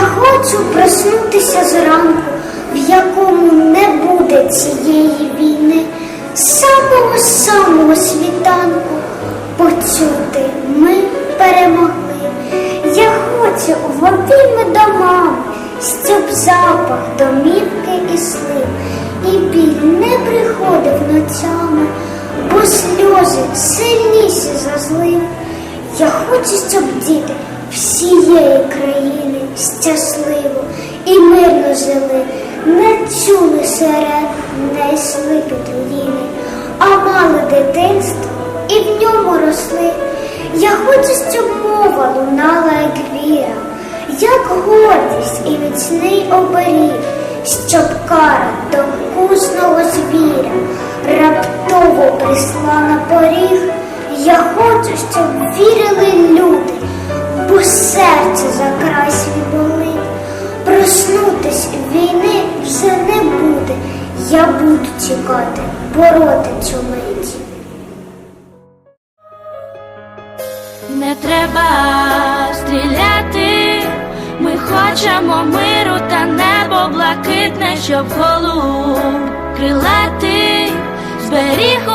хочу проснутися зранку, в якому не буде цієї війни, самого самого світанку почути ми перемогли. Я хочу в домами, щоб запах домівки і слив, і біль не приходив ночами, бо сльози сильніші за злив. Я хочу, щоб діти всієї країни щасливо і мирно жили, не чули сирен, не йшли а мали дитинство і в ньому росли. Я хочу, щоб мова лунала, як віра, як гордість і міцний оберіг, щоб кара до вкусного звіря раптово прийшла на поріг. Я хочу, щоб вірили буду чекати, бороти цю мить. Не треба стріляти, ми хочемо миру та небо блакитне, щоб голуб крилати зберіг.